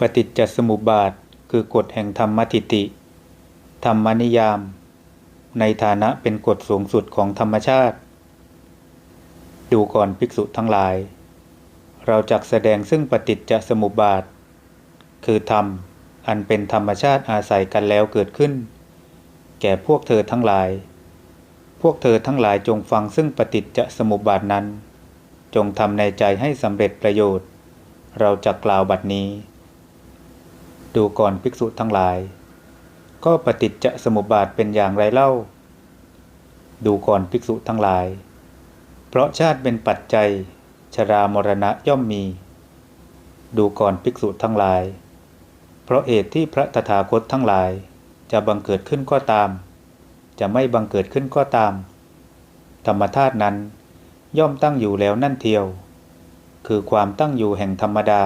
ปฏิจจสมุปบาทคือกฎแห่งธรรมทิฏฐิธรรมนิยาม ในฐานะเป็นกฎสูงสุดของธรรมชาติ ดูก่อนภิกษุทั้งหลาย เราจักแสดงซึ่งปฏิจจสมุปบาท คือธรรมอันเป็นธรรมชาติอาศัยกันแล้วเกิดขึ้น แก่พวกเธอทั้งหลาย พวกเธอทั้งหลายจงฟังซึ่งปฏิจจสมุปบาทนั้น จงทำในใจให้สำเร็จประโยชน์ เราจะกล่าวบัดนี้ ดูก่อนภิกษุทั้งหลาย ก็ปฏิจจสมุปบาทเป็นอย่างไรเล่า ดูก่อนภิกษุทั้งหลาย เพราะชาติเป็นปัจจัย ชรามรณะย่อมมี ดูก่อนภิกษุทั้งหลาย เพราะเหตุที่พระตถาคตทั้งหลาย จะบังเกิดขึ้นก็ตาม จะไม่บังเกิดขึ้นก็ตาม ธรรมธาตุนั้นย่อมตั้งอยู่แล้วนั่นเทียว คือความตั้งอยู่แห่งธรรมดา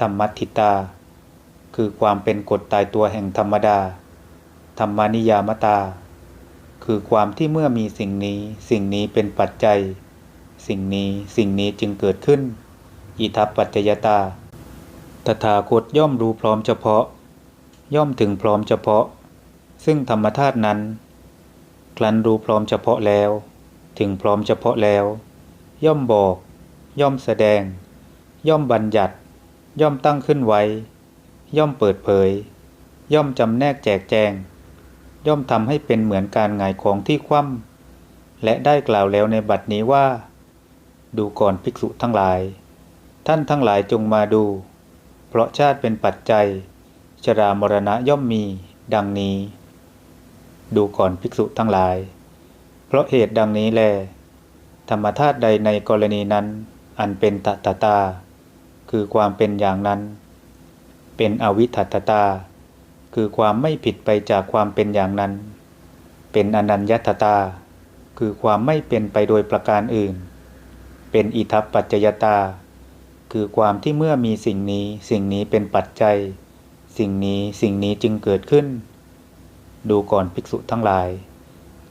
ธรรมทิตา คือความเป็นกฎตายตัวแห่งธรรมดา ธรรมานิยามตา คือความที่เมื่อมีสิ่งนี้ สิ่งนี้เป็นปัจจัย สิ่งนี้สิ่งนี้จึงเกิดขึ้น อิทัปปัจจยตา ตถาคตย่อมรู้พร้อมเฉพาะ ย่อมถึงพร้อมเฉพาะ ซึ่งธรรมธาตุนั้นครั้นรู้พร้อมเฉพาะแล้ว ถึงพร้อมเฉพาะแล้ว ย่อมบอก ย่อมแสดง ย่อมบัญญัติ ย่อมตั้งขึ้นไว้ ย่อมเปิดเผย ย่อมจำแนกแจกแจง ย่อมทำให้เป็นเหมือนการหงายของที่คว่ำและได้กล่าวแล้วในบัดนี้ว่า ดูก่อนภิกษุทั้งหลาย ท่านทั้งหลายจงมาดู เพราะชาติเป็นปัจจัย ชรามรณะย่อมมี ดังนี้ ดูก่อนภิกษุทั้งหลาย เพราะเหตุดังนี้แล ธรรมธาตุใดในกรณีนั้น อันเป็นตตตา คือความเป็นอย่างนั้น เป็นอวิทัตตา คือความไม่ผิดไปจากความเป็นอย่างนั้น เป็นอนัญญตตา คือความไม่เป็นไปโดยประการอื่น เป็นอิทัปปัจจยตา คือความที่เมื่อมีสิ่งนี้สิ่งนี้เป็นปัจจัย สิ่งนี้สิ่งนี้จึงเกิดขึ้น ดูก่อนภิกษุทั้งหลาย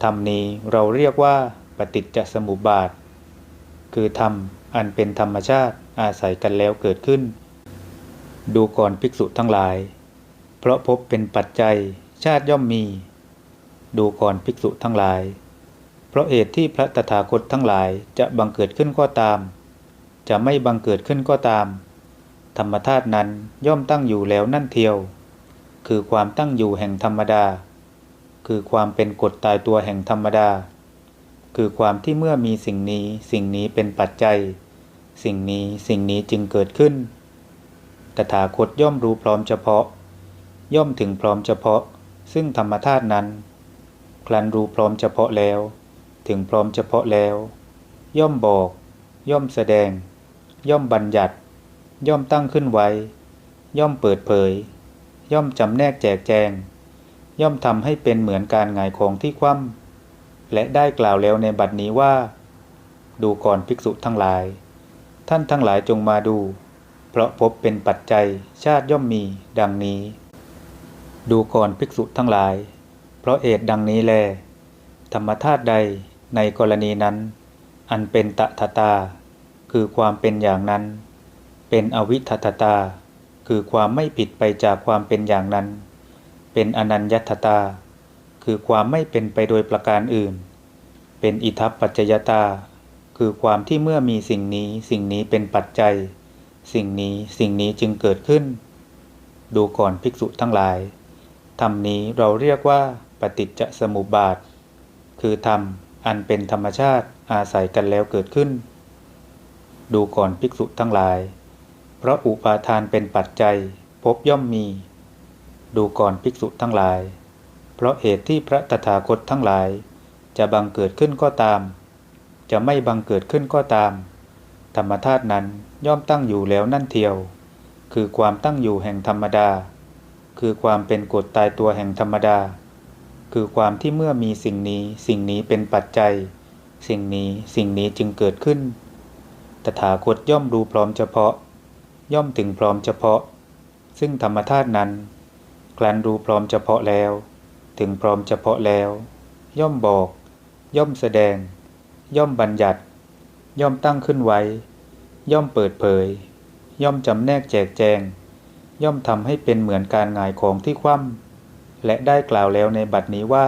ธรรมนี้เราเรียกว่าปฏิจจสมุปบาท คือธรรมอันเป็นธรรมชาติอาศัยกันแล้วเกิดขึ้น ดูก่อนภิกษุทั้งหลาย เพราะพบเป็นปัจจัยชาติย่อมมี ดูก่อนภิกษุทั้งหลาย เพราะเหตุที่พระตถาคตทั้งหลายจะบังเกิดขึ้นก็ตาม จะไม่บังเกิดขึ้นก็ตาม ธรรมธาตุนั้นย่อมตั้งอยู่แล้วนั่นเทียว คือความตั้งอยู่แห่งธรรมดา คือความเป็นกฎตายตัวแห่งธรรมดา คือความที่เมื่อมีสิ่งนี้สิ่งนี้เป็นปัจจัย สิ่งนี้สิ่งนี้จึงเกิดขึ้น ตถาคตย่อมรู้พร้อมเฉพาะ ย่อมถึงพร้อมเฉพาะ ซึ่งธรรมธาตุนั้น ครั้นรู้พร้อมเฉพาะแล้ว ถึงพร้อมเฉพาะแล้ว ย่อมบอก ย่อมแสดง ย่อมบัญญัติ ย่อมตั้งขึ้นไว้ ย่อมเปิดเผย ย่อมจำแนกแจกแจง ย่อมทำให้เป็นเหมือนการงายของที่คว่ำและได้กล่าวแล้วในบัดนี้ว่า ดูก่อนภิกษุทั้งหลาย ท่านทั้งหลายจงมาดู เพราะพบเป็นปัจจัยชาติย่อมมีดังนี้ ดูก่อนภิกษุทั้งหลาย เพราะเหตุดังนี้แล ธรรมธาตุใดในกรณีนั้น อันเป็นตถตา คือความเป็นอย่างนั้น เป็นอวิทัตตา คือความไม่ผิดไปจากความเป็นอย่างนั้น เป็นอนัญญตตา คือความไม่เป็นไปโดยประการอื่น เป็นอิทัปปัจจยตา คือความที่เมื่อมีสิ่งนี้สิ่งนี้เป็นปัจจัย สิ่งนี้สิ่งนี้จึงเกิดขึ้น ดูก่อนภิกษุทั้งหลายธรรมนี้เราเรียกว่าปฏิจจสมุปบาท คือธรรมอันเป็นธรรมชาติอาศัยกันแล้วเกิดขึ้น ดูก่อนภิกษุทั้งหลาย เพราะอุปาทานเป็นปัจจัยพบย่อมมี ดูก่อนภิกษุทั้งหลาย เพราะเหตุที่พระตถาคตทั้งหลาย จะบังเกิดขึ้นก็ตาม จะไม่บังเกิดขึ้นก็ตาม ธรรมธาตุนั้น ย่อมตั้งอยู่แล้วนั่นเทียว คือความตั้งอยู่แห่งธรรมดา คือความเป็นกฎตายตัวแห่งธรรมดา คือความที่เมื่อมีสิ่งนี้สิ่งนี้เป็นปัจจัย สิ่งนี้สิ่งนี้จึงเกิดขึ้น ตถาคตย่อมรู้พร้อมเฉพาะ ย่อมถึงพร้อมเฉพาะ ซึ่งธรรมธาตุนั้นครั้นรู้พร้อมเฉพาะแล้ว ถึงพร้อมเฉพาะแล้ว ย่อมบอก ย่อมแสดง ย่อมบัญญัติ ย่อมตั้งขึ้นไว้ ย่อมเปิดเผย ย่อมจำแนกแจกแจง ย่อมทำให้เป็นเหมือนการงายของที่คว่ำและได้กล่าวแล้วในบัดนี้ว่า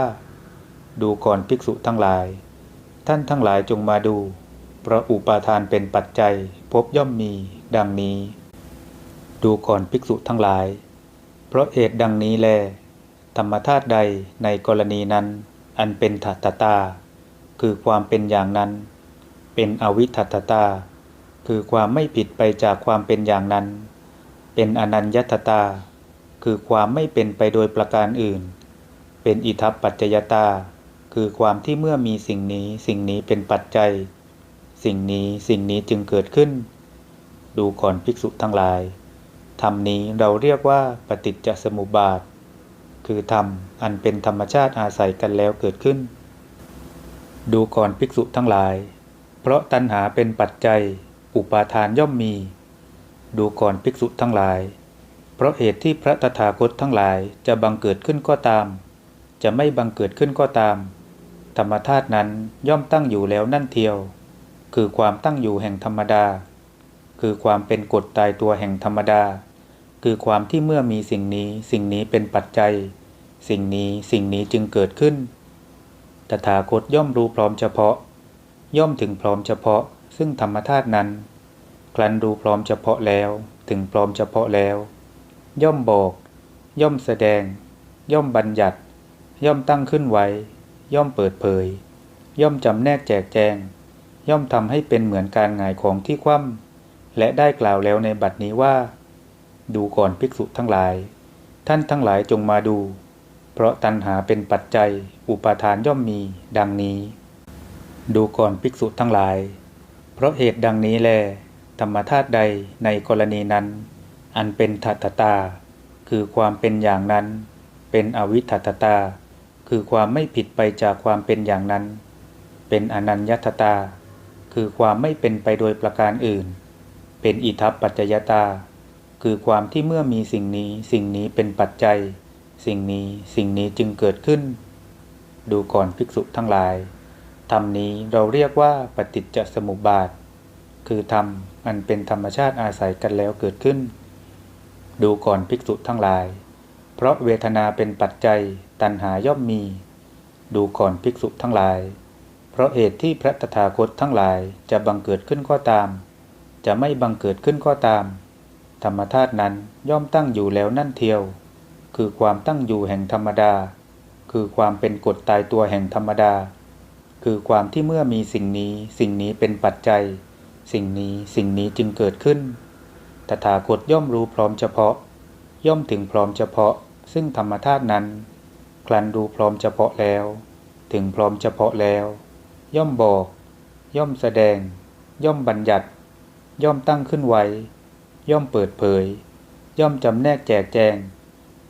ดูก่อนภิกษุทั้งหลาย ท่านทั้งหลายจงมาดู เพราะอุปาทานเป็นปัจจัยพบย่อมมี ดังนี้ ดูก่อนภิกษุทั้งหลาย เพราะเหตุดังนี้แล ธรรมธาตุใดในกรณีนั้น อันเป็นทัตตา คือความเป็นอย่างนั้น เป็นอวิทัตตตา คือความไม่ผิดไปจากความเป็นอย่างนั้น เป็นอนัญญตตา คือความไม่เป็นไปโดยประการอื่น เป็นอิทัปปัจจยตา คือความที่เมื่อมีสิ่งนี้สิ่งนี้เป็นปัจจัย สิ่งนี้สิ่งนี้จึงเกิดขึ้น ดูก่อนภิกษุทั้งหลายธรรมนี้เราเรียกว่าปฏิจจสมุปบาท คือธรรมอันเป็นธรรมชาติอาศัยกันแล้วเกิดขึ้น ดูก่อนภิกษุทั้งหลาย เพราะตัณหาเป็นปัจจัย อุปาทานย่อมมี ดูก่อนภิกษุทั้งหลาย เพราะเหตุที่พระตถาคตทั้งหลายจะบังเกิดขึ้นก็ตาม จะไม่บังเกิดขึ้นก็ตาม ธรรมธาตุนั้นย่อมตั้งอยู่แล้วนั่นเทียว คือความตั้งอยู่แห่งธรรมดา คือความเป็นกฎตายตัวแห่งธรรมดา คือความที่เมื่อมีสิ่งนี้สิ่งนี้เป็นปัจจัย สิ่งนี้สิ่งนี้จึงเกิดขึ้น ตถาคตย่อมรู้พร้อมเฉพาะ ย่อมถึงพร้อมเฉพาะ ซึ่งธรรมธาตุนั้นครั้นรูพร้อมเฉพาะแล้วถึงพร้อมเฉพาะแล้ว ย่อมบอก ย่อมแสดง ย่อมบัญญัติ ย่อมตั้งขึ้นไว้ ย่อมเปิดเผย ย่อมจำแนกแจกแจง ย่อมทำให้เป็นเหมือนการงายของที่คว่ำและได้กล่าวแล้วในบัดนี้ว่า ดูก่อนภิกษุทั้งหลาย ท่านทั้งหลายจงมาดู เพราะตัณหาเป็นปัจจัย อุปาทานย่อมมี ดังนี้ ดูก่อนภิกษุทั้งหลาย ราะเหตุดังนี้แล ธรรมธาตุใดในกรณีนั้น อันเป็นทัตตา คือความเป็นอย่างนั้น เป็นอวิทัตตา คือความไม่ผิดไปจากความเป็นอย่างนั้น เป็นอนัญญตตา คือความไม่เป็นไปโดยประการอื่น เป็นอิทัปปัจจยตา คือความที่เมื่อมีสิ่งนี้สิ่งนี้เป็นปัจจัย สิ่งนี้สิ่งนี้จึงเกิดขึ้น ดูก่อนภิกษุทั้งหลาย ธรรมนี้เราเรียกว่าปฏิจจสมุปบาท คือธรรมอันเป็นธรรมชาติอาศัยกันแล้วเกิดขึ้น ดูก่อนภิกษุทั้งหลาย เพราะเวทนาเป็นปัจจัยตัณหาย่อมมี ดูก่อนภิกษุทั้งหลาย เพราะเหตุที่พระตถาคตทั้งหลายจะบังเกิดขึ้นก็ตาม จะไม่บังเกิดขึ้นก็ตาม ธรรมธาตุนั้นย่อมตั้งอยู่แล้วนั่นเทียว คือความตั้งอยู่แห่งธรรมดา คือความเป็นกฎตายตัวแห่งธรรมดา คือความที่เมื่อมีสิ่งนี้สิ่งนี้เป็นปัจจัย สิ่งนี้สิ่งนี้จึงเกิดขึ้น ตถาคตย่อมรู้พร้อมเฉพาะ ย่อมถึงพร้อมเฉพาะ ซึ่งธรรมธาตุนั้น คลันรู้พร้อมเฉพาะแล้ว ถึงพร้อมเฉพาะแล้ว ย่อมบอก ย่อมแสดง ย่อมบัญญัติ ย่อมตั้งขึ้นไว้ ย่อมเปิดเผย ย่อมจำแนกแจกแจง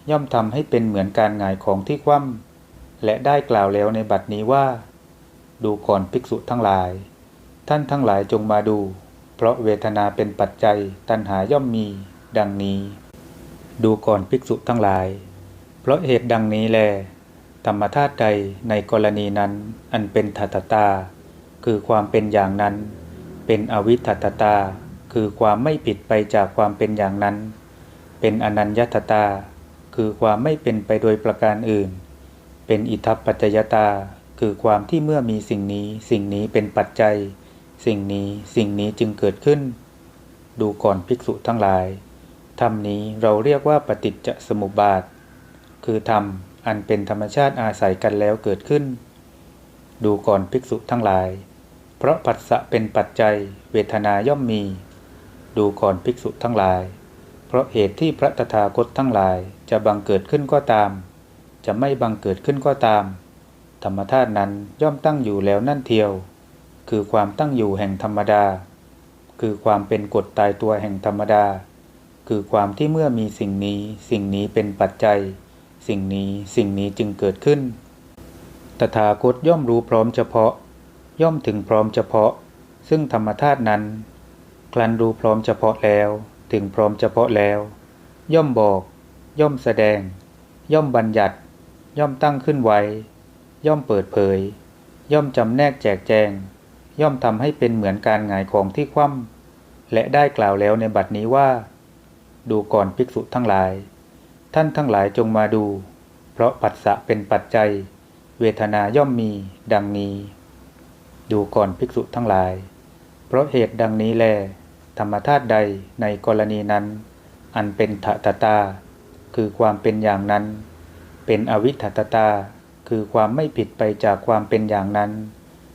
ย่อมทำให้เป็นเหมือนการหงายของที่คว่ำและได้กล่าวแล้วในบัดนี้ว่า ดูก่อนภิกษุทั้งหลาย ท่านทั้งหลายจงมาดู เพราะเวทนาเป็นปัจจัยตัณหาย่อมมี ดังนี้ ดูก่อนภิกษุทั้งหลาย เพราะเหตุดังนี้แล ธรรมธาตุใดในกรณีนั้น อันเป็นทัตตา คือความเป็นอย่างนั้น เป็นอวิทัตตา คือความไม่ผิดไปจากความเป็นอย่างนั้น เป็นอนัญญตตา คือความไม่เป็นไปโดยประการอื่น เป็นอิทัปปัจจยตา คือความที่เมื่อมีสิ่งนี้ สิ่งนี้เป็นปัจจัย สิ่งนี้สิ่งนี้จึงเกิดขึ้น ดูก่อนภิกษุทั้งหลายธรรมนี้เราเรียกว่าปฏิจจสมุปบาท คือธรรมอันเป็นธรรมชาติอาศัยกันแล้วเกิดขึ้น ดูก่อนภิกษุทั้งหลาย เพราะผัสสะเป็นปัจจัย เวทนาย่อมมี ดูก่อนภิกษุทั้งหลาย เพราะเหตุที่พระตถาคตทั้งหลายจะบังเกิดขึ้นก็ตาม จะไม่บังเกิดขึ้นก็ตาม ธรรมธาตุนั้นย่อมตั้งอยู่แล้วนั่นเทียว คือความตั้งอยู่แห่งธรรมดา คือความเป็นกฎตายตัวแห่งธรรมดา คือความที่เมื่อมีสิ่งนี้ สิ่งนี้เป็นปัจจัย สิ่งนี้สิ่งนี้จึงเกิดขึ้น ตถาคตย่อมรู้พร้อมเฉพาะ ย่อมถึงพร้อมเฉพาะ ซึ่งธรรมธาตุนั้น คลันรู้พร้อมเฉพาะแล้ว ถึงพร้อมเฉพาะแล้ว ย่อมบอก ย่อมแสดง ย่อมบัญญัติ ย่อมตั้งขึ้นไว้ ย่อมเปิดเผย ย่อมจำแนกแจกแจง ย่อมทำให้เป็นเหมือนการหงายของที่คว่ำและได้กล่าวแล้วในบัดนี้ว่า ดูก่อนภิกษุทั้งหลาย ท่านทั้งหลายจงมาดู เพราะปัสสะเป็นปัจจัย เวทนาย่อมมี ดังนี้ ดูก่อนภิกษุทั้งหลาย เพราะเหตุดังนี้แล ธรรมธาตุใดในกรณีนั้น อันเป็นถตตา คือความเป็นอย่างนั้น เป็นอวิถตตา คือความไม่ผิดไปจากความเป็นอย่างนั้น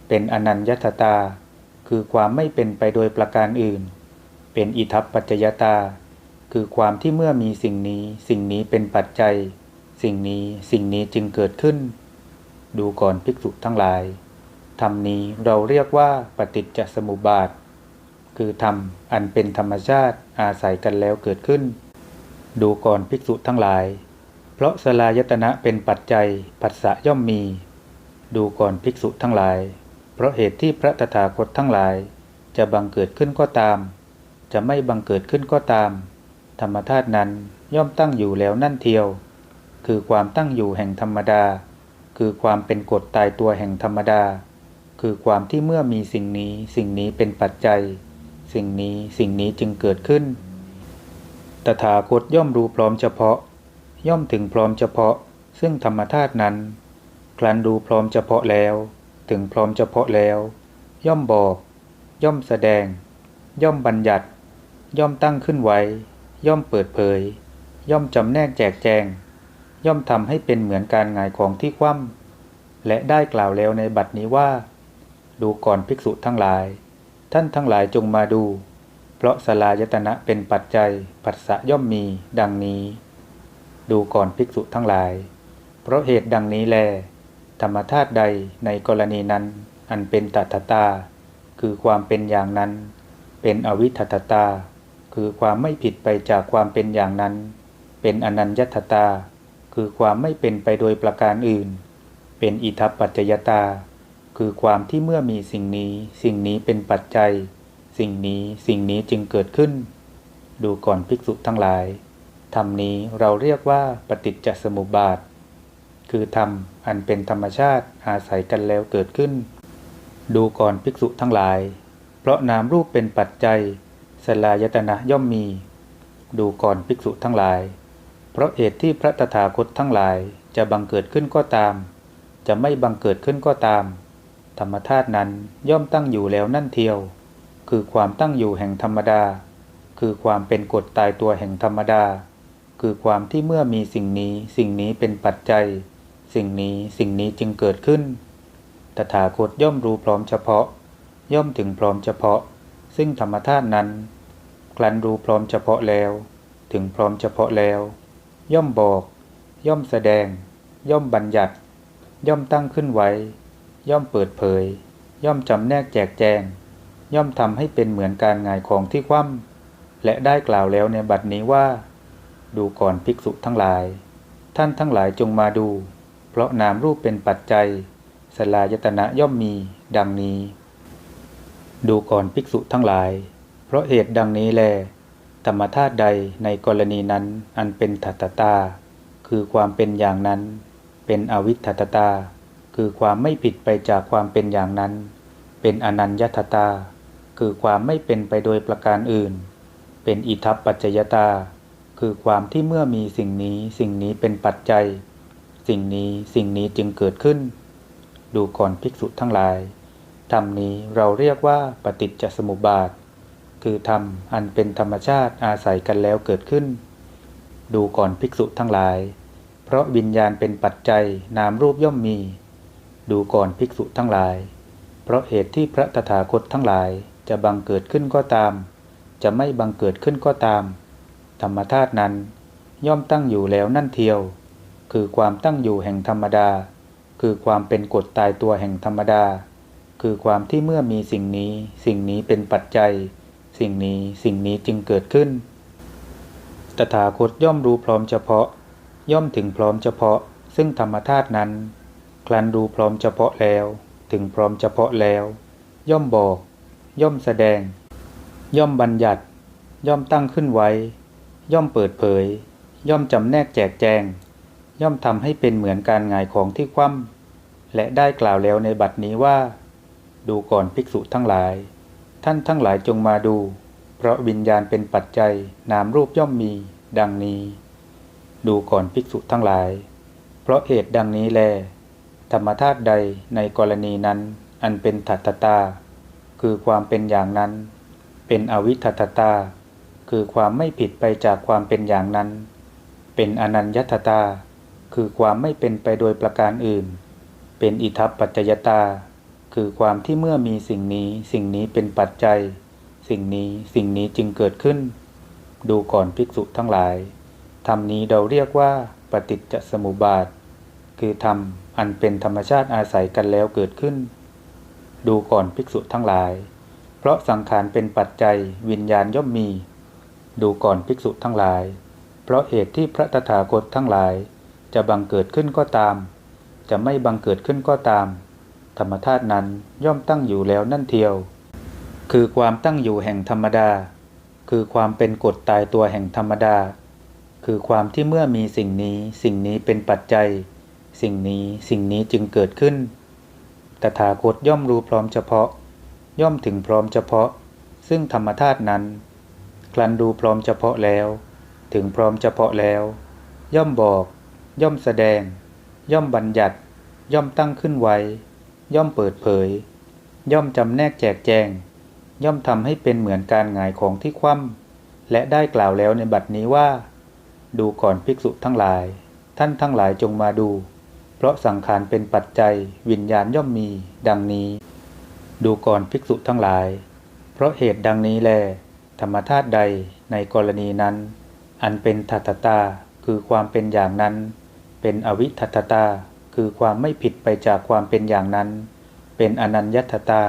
เป็นอนัญญตตา คือความไม่เป็นไปโดยประการอื่น เป็นอิทัปปัจจยตา คือความที่เมื่อมีสิ่งนี้ สิ่งนี้เป็นปัจจัย สิ่งนี้สิ่งนี้จึงเกิดขึ้น ดูก่อนภิกษุทั้งหลายธรรมนี้เราเรียกว่าปฏิจจสมุปบาท คือธรรมอันเป็นธรรมชาติอาศัยกันแล้วเกิดขึ้น ดูก่อนภิกษุทั้งหลาย เพราะสลายตนะเป็นปัจจัยผัสสะย่อมมี ดูก่อนภิกษุทั้งหลาย เพราะเหตุที่พระตถาคตทั้งหลาย จะบังเกิดขึ้นก็ตาม จะไม่บังเกิดขึ้นก็ตาม ธรรมธาตุนั้นย่อมตั้งอยู่แล้วนั่นเทียว คือความตั้งอยู่แห่งธรรมดา คือความเป็นกฎตายตัวแห่งธรรมดา คือความที่เมื่อมีสิ่งนี้สิ่งนี้เป็นปัจจัย สิ่งนี้สิ่งนี้จึงเกิดขึ้น ตถาคตย่อมรู้พร้อมเฉพาะ ย่อมถึงพร้อมเฉพาะ ซึ่งธรรมธาตุนั้นครันรู้พร้อมเฉพาะแล้ว ถึงพร้อมเฉพาะแล้ว ย่อมบอก ย่อมแสดง ย่อมบัญญัติ ย่อมตั้งขึ้นไว้ ย่อมเปิดเผย ย่อมจำแนกแจกแจง ย่อมทำให้เป็นเหมือนการงายของที่คว่ำและได้กล่าวแล้วในบัดนี้ว่า ดูก่อนภิกษุทั้งหลาย ท่านทั้งหลายจงมาดู เพราะสลายตนะเป็นปัจจัยปัสสะย่อมมี ดังนี้ ดูก่อนภิกษุทั้งหลาย เพราะเหตุดังนี้แล ธรรมธาตุใดในกรณีนั้น อันเป็นตัทตา คือความเป็นอย่างนั้น เป็นอวิทัตตา คือความไม่ผิดไปจากความเป็นอย่างนั้น เป็นอนัญญตตา คือความไม่เป็นไปโดยประการอื่น เป็นอิทัปปัจจยตา คือความที่เมื่อมีสิ่งนี้ สิ่งนี้เป็นปัจจัย สิ่งนี้สิ่งนี้จึงเกิดขึ้น ดูก่อนภิกษุทั้งหลาย ธรรมนี้เราเรียกว่าปฏิจจสมุปบาท คือธรรมอันเป็นธรรมชาติอาศัยกันแล้วเกิดขึ้น ดูก่อนภิกษุทั้งหลาย เพราะนามรูปเป็นปัจจัย สลายตนะย่อมมี ดูก่อนภิกษุทั้งหลาย เพราะเหตุที่พระตถาคตทั้งหลายจะบังเกิดขึ้นก็ตาม จะไม่บังเกิดขึ้นก็ตาม ธรรมธาตุนั้นย่อมตั้งอยู่แล้วนั่นเทียว คือความตั้งอยู่แห่งธรรมดา คือความเป็นกฎตายตัวแห่งธรรมดา คือความที่เมื่อมีสิ่งนี้ สิ่งนี้เป็นปัจจัย สิ่งนี้สิ่งนี้จึงเกิดขึ้น ตถาคตย่อมรู้พร้อมเฉพาะ ย่อมถึงพร้อมเฉพาะ ซึ่งธรรมธาตุนั้นครั้นรู้พร้อมเฉพาะแล้ว ถึงพร้อมเฉพาะแล้ว ย่อมบอก ย่อมแสดง ย่อมบัญญัติ ย่อมตั้งขึ้นไว้ ย่อมเปิดเผย ย่อมจำแนกแจกแจง ย่อมทำให้เป็นเหมือนการงายของที่คว่ำและได้กล่าวแล้วในบัดนี้ว่า ดูก่อนภิกษุทั้งหลาย ท่านทั้งหลายจงมาดู เพราะนามรูปเป็นปัจจัย สลายตนะย่อมมีดังนี้ ดูก่อนภิกษุทั้งหลาย เพราะเหตุดังนี้แล ธรรมธาตุใดในกรณีนั้นอันเป็นทัตตา คือความเป็นอย่างนั้น เป็นอวิทัตตา คือความไม่ผิดไปจากความเป็นอย่างนั้น เป็นอนัญญตตา คือความไม่เป็นไปโดยประการอื่น เป็นอิทัปปัจจยตา คือความที่เมื่อมีสิ่งนี้สิ่งนี้เป็นปัจจัย สิ่งนี้สิ่งนี้จึงเกิดขึ้น ดูก่อนภิกษุทั้งหลายธรรมนี้เราเรียกว่าปฏิจจสมุปบาท คือธรรมอันเป็นธรรมชาติอาศัยกันแล้วเกิดขึ้น ดูก่อนภิกษุทั้งหลาย เพราะวิญญาณเป็นปัจจัยนามรูปย่อมมี ดูก่อนภิกษุทั้งหลาย เพราะเหตุที่พระตถาคตทั้งหลายจะบังเกิดขึ้นก็ตาม จะไม่บังเกิดขึ้นก็ตาม ธรรมธาตุนั้น ย่อมตั้งอยู่แล้วนั่นเทียว คือความตั้งอยู่แห่งธรรมดา คือความเป็นกฎตายตัวแห่งธรรมดา คือความที่เมื่อมีสิ่งนี้ สิ่งนี้เป็นปัจจัย สิ่งนี้สิ่งนี้จึงเกิดขึ้น ตถาคตย่อมรู้พร้อมเฉพาะ ย่อมถึงพร้อมเฉพาะ ซึ่งธรรมธาตุนั้นครั้นรู้พร้อมเฉพาะแล้ว ถึงพร้อมเฉพาะแล้ว ย่อมบอก ย่อมแสดง ย่อมบัญญัติ ย่อมตั้งขึ้นไว้ ย่อมเปิดเผย ย่อมจำแนกแจกแจง ย่อมทำให้เป็นเหมือนการงายของที่คว่ำและได้กล่าวแล้วในบัดนี้ว่า ดูก่อนภิกษุทั้งหลาย ท่านทั้งหลายจงมาดู เพราะวิญญาณเป็นปัจจัยนามรูปย่อมมี ดังนี้ ดูก่อนภิกษุทั้งหลาย เพราะเหตุดังนี้แล ธรรมธาตุใดในกรณีนั้น อันเป็นทัตตา คือความเป็นอย่างนั้น เป็นอวิทัตตา คือความไม่ผิดไปจากความเป็นอย่างนั้น เป็นอนัญญตตา คือความไม่เป็นไปโดยประการอื่น เป็นอิทัปปัจจยตา คือความที่เมื่อมีสิ่งนี้สิ่งนี้เป็นปัจจัย สิ่งนี้สิ่งนี้จึงเกิดขึ้น ดูก่อนภิกษุทั้งหลายธรรมนี้เราเรียกว่าปฏิจจสมุปบาท คือธรรมอันเป็นธรรมชาติอาศัยกันแล้วเกิดขึ้น ดูก่อนภิกษุทั้งหลาย เพราะสังขารเป็นปัจจัยวิญญาณย่อมมี ดูก่อนภิกษุทั้งหลาย เพราะเหตุที่พระตถาคตทั้งหลาย จะบังเกิดขึ้นก็ตาม จะไม่บังเกิดขึ้นก็ตาม ธรรมธาตุนั้นย่อมตั้งอยู่แล้วนั่นเทียว คือความตั้งอยู่แห่งธรรมดา คือความเป็นกฎตายตัวแห่งธรรมดา คือความที่เมื่อมีสิ่งนี้สิ่งนี้เป็นปัจจัย สิ่งนี้สิ่งนี้จึงเกิดขึ้น ตถาคตย่อมรู้พร้อมเฉพาะ ย่อมถึงพร้อมเฉพาะ ซึ่งธรรมธาตุนั้น คลันดูพร้อมเฉพาะแล้ว ถึงพร้อมเฉพาะแล้ว ย่อมบอก ย่อมแสดง ย่อมบัญญัติ ย่อมตั้งขึ้นไว้ ย่อมเปิดเผย ย่อมจำแนกแจกแจง ย่อมทำให้เป็นเหมือนการหงายของที่คว่ำและได้กล่าวแล้วในบัดนี้ว่า ดูก่อนภิกษุทั้งหลาย ท่านทั้งหลายจงมาดู เพราะสังขารเป็นปัจจัยวิญญาณย่อมมี ดังนี้ ดูก่อนภิกษุทั้งหลาย เพราะเหตุดังนี้แล ธรรมธาตุใดในกรณีนั้น อันเป็นทัตตาคือความเป็นอย่างนั้น เป็นอวิทัตตาคือความไม่ผิดไปจากความเป็นอย่างนั้น เป็นอนัญญตตา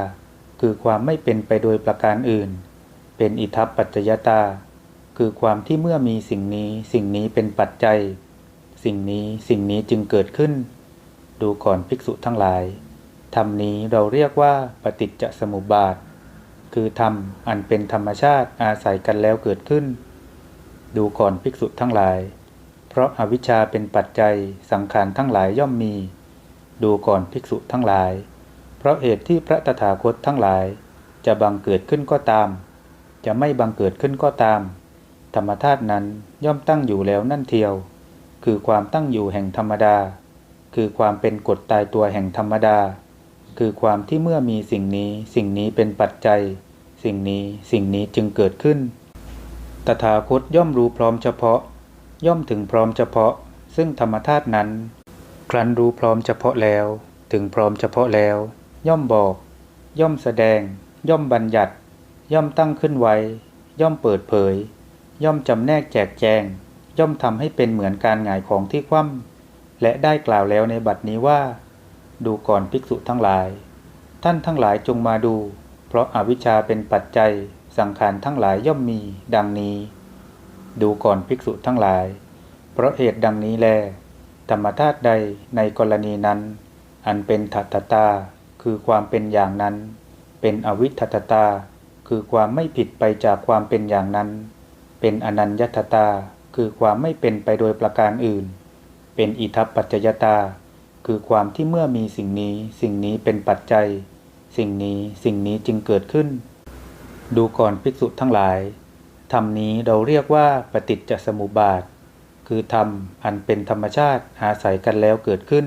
คือความไม่เป็นไปโดยประการอื่น เป็นอิทัปปัจจยตา คือความที่เมื่อมีสิ่งนี้สิ่งนี้เป็นปัจจัย สิ่งนี้สิ่งนี้จึงเกิดขึ้น ดูก่อนภิกษุทั้งหลายธรรมนี้เราเรียกว่าปฏิจจสมุปบาท คือธรรมอันเป็นธรรมชาติอาศัยกันแล้วเกิดขึ้น ดูก่อนภิกษุทั้งหลาย เพราะอาวิชชาเป็นปัจจัยสังขารทั้งหลายย่อมมี ดูก่อนภิกษุทั้งหลาย เพราะเหตุที่พระตถาคตทั้งหลาย จะบังเกิดขึ้นก็ตาม จะไม่บังเกิดขึ้นก็ตาม ธรรมธาตุนั้นย่อมตั้งอยู่แล้วนั่นเทียว คือความตั้งอยู่แห่งธรรมดา คือความเป็นกฎตายตัวแห่งธรรมดา คือความที่เมื่อมีสิ่งนี้สิ่งนี้เป็นปัจจัย สิ่งนี้สิ่งนี้จึงเกิดขึ้น ตถาคตย่อมรู้พร้อมเฉพาะ ย่อมถึงพร้อมเฉพาะ ซึ่งธรรมธาตุนั้น ครั้นรู้พร้อมเฉพาะแล้ว ถึงพร้อมเฉพาะแล้ว ย่อมบอก ย่อมแสดง ย่อมบัญญัติ ย่อมตั้งขึ้นไว้ ย่อมเปิดเผย ย่อมจำแนกแจกแจง ย่อมทำให้เป็นเหมือนการหงายของที่คว่ำและได้กล่าวแล้วในบัดนี้ว่า ดูก่อนภิกษุทั้งหลาย ท่านทั้งหลายจงมาดู เพราะอาวิชชาเป็นปัจจัย สังขารทั้งหลายย่อมมี ดังนี้ ดูก่อนภิกษุทั้งหลาย เพราะเหตุดังนี้แล ธรรมธาตุใดในกรณีนั้น อันเป็นทัตตา คือความเป็นอย่างนั้น เป็นอวิทัตตา คือความไม่ผิดไปจากความเป็นอย่างนั้น เป็นอนัญญตตา คือความไม่เป็นไปโดยประการอื่น เป็นอิทัปปัจจยตา คือความที่เมื่อมีสิ่งนี้ สิ่งนี้เป็นปัจจัย สิ่งนี้สิ่งนี้จึงเกิดขึ้น ดูก่อนภิกษุทั้งหลายธรรมนี้เราเรียกว่าปฏิจจสมุปบาท คือธรรมอันเป็นธรรมชาติอาศัยกันแล้วเกิดขึ้น